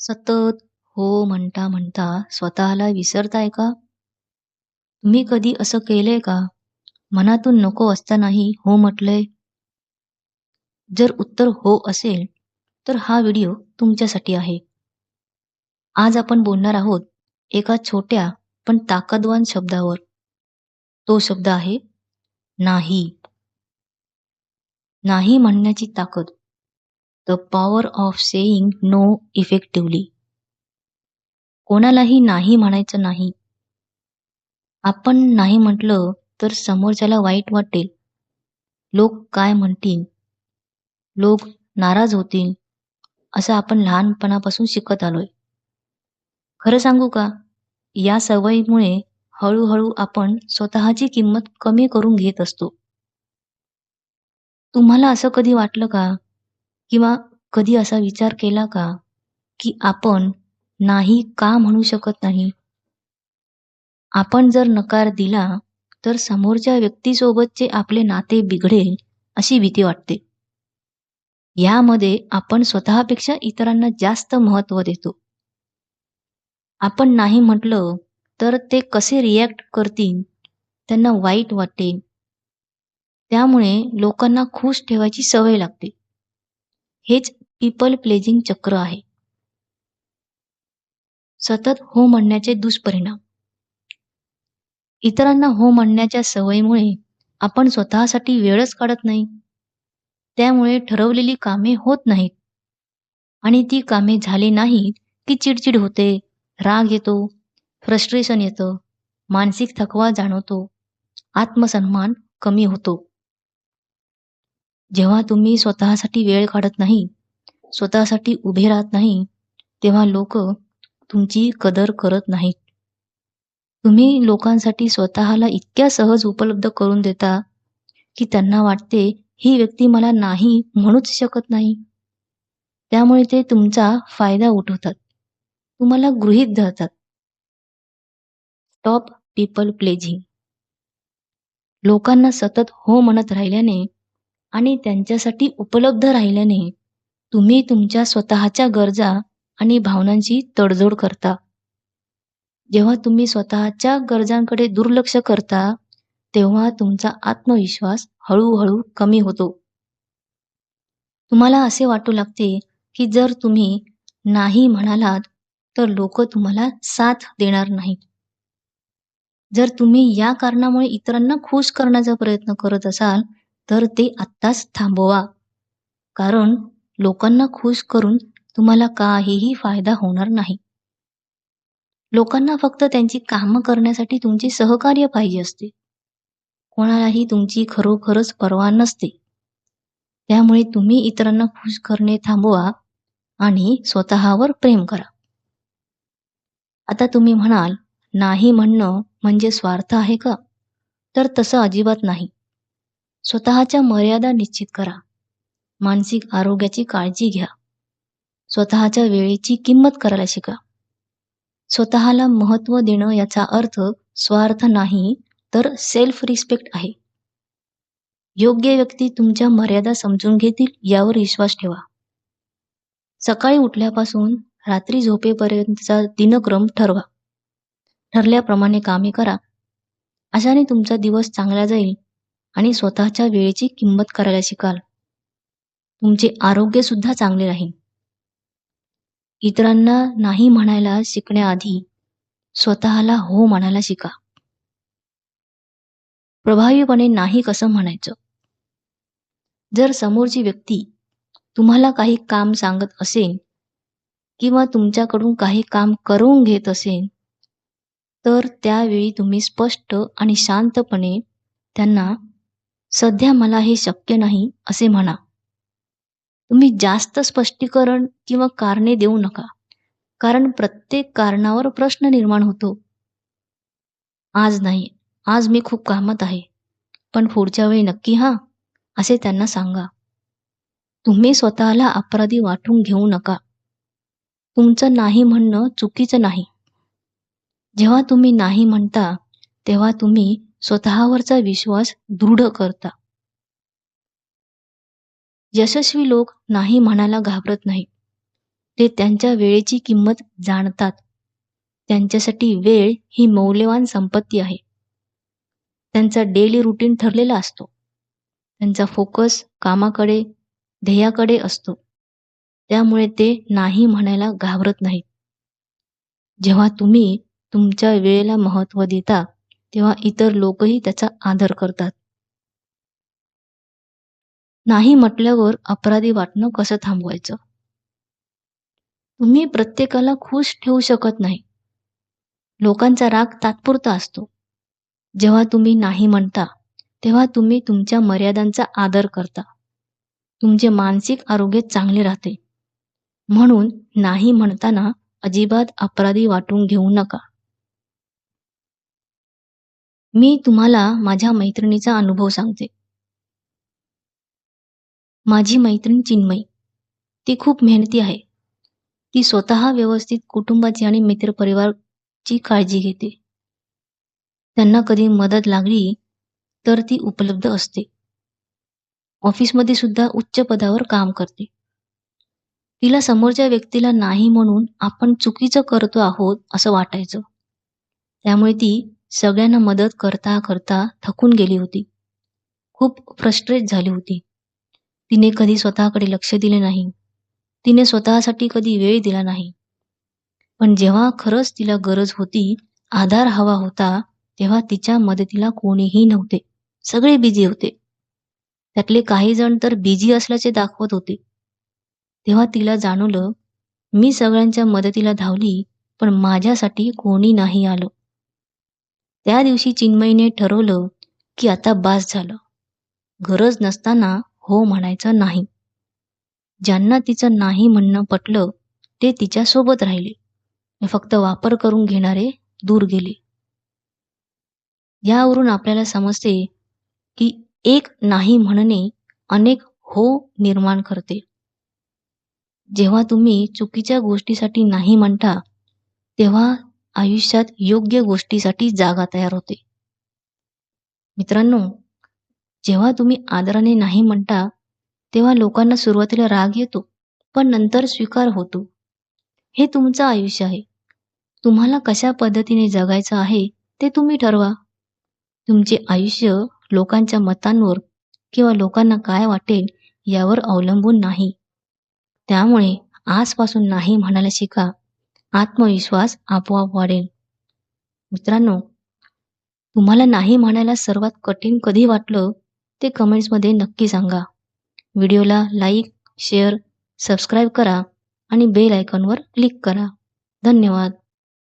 सतत हो म्हणता म्हणता स्वतःला विसरताय का? तुम्ही कधी असं केलंय का? मनातून नको असतानाही हो म्हटलंय? जर उत्तर हो असेल तर हा व्हिडिओ तुमच्यासाठी आहे. आज आपण बोलणार आहोत एका छोट्या पण ताकदवान शब्दावर. तो शब्द आहे नाही. नाही म्हणण्याची ताकद. The power of saying no effectively कोणालाही नाही म्हणायचं नाही. आपण नाही म्हटलं तर समोरच्याला वाईट वाटेल लोक काय म्हणतील? लोक नाराज होतील असं आपण लहानपणापासून शिकत आलोय. खरं सांगू का? या सवयीमुळे हळूहळू आपण स्वतःची किंमत कमी करून घेत असतो. तुम्हाला असं कधी वाटलं का? किंवा कधी असा विचार केला का की आपण नाही का म्हणू शकत नाही? आपण जर नकार दिला तर समोरच्या व्यक्तीसोबतचे आपले नाते बिघडेल अशी भीती वाटते. यामध्ये आपण स्वतःपेक्षा इतरांना जास्त महत्त्व देतो. आपण नाही म्हटलं तर ते कसे रिॲक्ट करतील? त्यांना वाईट वाटेल. त्यामुळे लोकांना खुश ठेवायची सवय लागते. हेच पीपल प्लेजिंग चक्र आहे. सतत हो म्हणण्याचे दुष्परिणाम. इतरांना हो म्हणण्याच्या सवयीमुळे आपण स्वतःसाठी वेळच काढत नाही. त्यामुळे ठरवलेली कामे होत नाहीत. आणि ती कामे झाली नाहीत की चिडचिड होते राग येतो फ्रस्ट्रेशन येतं मानसिक थकवा जाणवतो आत्मसन्मान कमी होतो. जेव्हा तुम्ही स्वतःसाठी वेळ काढत नाही स्वतःसाठी उभे राहत नाही तेव्हा लोक तुमची कदर करत नाहीत. तुम्ही लोकांसाठी स्वतःला इतक्या सहज उपलब्ध करून देता की त्यांना वाटते ही व्यक्ती मला नाही म्हणूच शकत नाही. त्यामुळे ते तुमचा फायदा उठवतात. तुम्हाला गृहीत धरतात. टॉप पीपल प्लेझिंग लोकांना सतत हो म्हणत राहिल्याने आणि त्यांच्यासाठी उपलब्ध राहिल्याने तुम्ही तुमच्या स्वतःच्या गरजा आणि भावनांची तडजोड करता. जेव्हा तुम्ही स्वतःच्या गरजांकडे दुर्लक्ष करता तेव्हा तुमचा आत्मविश्वास हळूहळू कमी होतो. तुम्हाला असे वाटू लागते की जर तुम्ही नाही म्हणालात तर लोक तुम्हाला साथ देणार नाहीत. जर तुम्ही या कारणामुळे इतरांना खुश करण्याचा प्रयत्न करत असाल तर ते आत्ताच थांबवा. कारण लोकांना खुश करून तुम्हाला काहीही फायदा होणार नाही. लोकांना फक्त त्यांची कामं करण्यासाठी तुमचे सहकार्य पाहिजे असते. कोणालाही तुमची खरोखरच पर्वा नसते. त्यामुळे तुम्ही इतरांना खुश करणे थांबवा आणि स्वतःवर प्रेम करा. आता तुम्ही म्हणाल नाही म्हणणं म्हणजे स्वार्थ आहे का? तर तसं अजिबात नाही. स्वतःच्या मर्यादा निश्चित करा. मानसिक आरोग्याची काळजी घ्या. स्वतःच्या वेळेची किंमत करायला शिका. स्वतःला महत्त्व देणं याचा अर्थ स्वार्थ नाही तर सेल्फ रिस्पेक्ट आहे. योग्य व्यक्ती तुमच्या मर्यादा समजून घेतील यावर विश्वास ठेवा. सकाळी उठल्यापासून रात्री झोपेपर्यंतचा दिनक्रम ठरवा. ठरल्याप्रमाणे कामे करा. अशाने तुमचा दिवस चांगला जाईल. आणि स्वतःच्या वेळेची किंमत करायला शिकाल. तुमचे आरोग्य सुद्धा चांगले राहील. इतरांना नाही म्हणायला शिकण्याआधी स्वतःला हो म्हणायला शिका. प्रभावीपणे नाही कसं म्हणायचं? जर समोरची व्यक्ती तुम्हाला काही काम सांगत असेल किंवा तुमच्याकडून काही काम करून घेत असेल तर त्यावेळी तुम्ही स्पष्ट आणि शांतपणे त्यांना सध्या मला हे शक्य नाही असे म्हणा. तुम्ही जास्त स्पष्टीकरण किंवा कारणे देऊ नका कारण प्रत्येक कारणावर प्रश्न निर्माण होतो. आज नाही आज मी खूप कामात आहे पण पुढच्या वेळी नक्की हा असे त्यांना सांगा. तुम्ही स्वतःला अपराधी वाटून घेऊ नका. तुमचं नाही म्हणणं चुकीचं नाही. जेव्हा तुम्ही नाही म्हणता तेव्हा तुम्ही स्वतःवरचा विश्वास दृढ करता. यशस्वी लोक नाही म्हणायला घाबरत नाहीत. ते त्यांच्या वेळेची किंमत जाणतात. त्यांच्यासाठी वेळ ही मौल्यवान संपत्ती आहे. त्यांचा डेली रुटीन ठरलेला असतो. त्यांचा फोकस कामाकडे ध्येयाकडे असतो. त्यामुळे ते नाही म्हणायला घाबरत नाहीत. जेव्हा तुम्ही तुमच्या वेळेला महत्त्व देता तेव्हा इतर लोकही त्याचा आदर करतात. नाही म्हटल्यावर अपराधी वाटणं कसं थांबवायचं? तुम्ही प्रत्येकाला खुश ठेवू शकत नाही. लोकांचा राग तात्पुरता असतो. जेव्हा तुम्ही नाही म्हणता तेव्हा तुम्ही तुमच्या मर्यादांचा आदर करता. तुमचे मानसिक आरोग्य चांगले राहते. म्हणून नाही म्हणताना अजिबात अपराधी वाटून घेऊ नका. मी तुम्हाला माझ्या मैत्रिणीचा अनुभव सांगते. माझी मैत्रीण चिन्मयी. ती खूप मेहनती आहे. ती स्वतः व्यवस्थित कुटुंबाची आणि मित्रपरिवारची काळजी घेते. त्यांना कधी मदत लागली तर ती उपलब्ध असते. ऑफिसमध्ये सुद्धा उच्च पदावर काम करते. तिला समोरच्या व्यक्तीला नाही म्हणून आपण चुकीचं करतो आहोत असं वाटायचं. त्यामुळे ती सगळ्यांना मदत करता करता थकून गेली होती. खूप फ्रस्ट्रेट झाली होती. तिने कधी स्वतःकडे लक्ष दिले नाही. तिने स्वतःसाठी कधी वेळ दिला नाही. पण जेव्हा खरंच तिला गरज होती आधार हवा होता तेव्हा तिच्या मदतीला कोणीही नव्हते. सगळे बिझी होते. त्यातले काही जण तर बिझी असल्याचे दाखवत होते. तेव्हा तिला जाणवलं मी सगळ्यांच्या मदतीला धावली पण माझ्यासाठी कोणी नाही आलं. त्या दिवशी चिन्मयीने ठरवलं की आता बास झालं. गरज नसताना हो म्हणायचं नाही. ज्यांना तिचं नाही म्हणणं पटलं ते तिच्या सोबत राहिले फक्त वापर करून घेणारे दूर गेले. यावरून आपल्याला समजते की एक नाही म्हणणे अनेक हो निर्माण करते. जेव्हा तुम्ही चुकीच्या गोष्टीसाठी नाही म्हणता तेव्हा आयुष्यात योग्य गोष्टीसाठी जागा तयार होते. मित्रांनो जेव्हा तुम्ही आदराने नाही म्हणता तेव्हा लोकांना सुरुवातीला राग येतो पण नंतर स्वीकार होतो. हे तुमचं आयुष्य आहे. तुम्हाला कशा पद्धतीने जगायचं आहे ते तुम्ही ठरवा. तुमचे आयुष्य लोकांच्या मतांवर किंवा लोकांना काय वाटेल यावर अवलंबून नाही. त्यामुळे आजपासून नाही म्हणायला शिका. आत्मविश्वास आपोआप वाढेल. मित्रांनो तुम्हाला नाही म्हणायला सर्वात कठीण कधी वाटलं ते कमेंट्समध्ये नक्की सांगा. व्हिडिओला लाईक शेअर सबस्क्राईब करा आणि बेल आयकॉनवर क्लिक करा. धन्यवाद.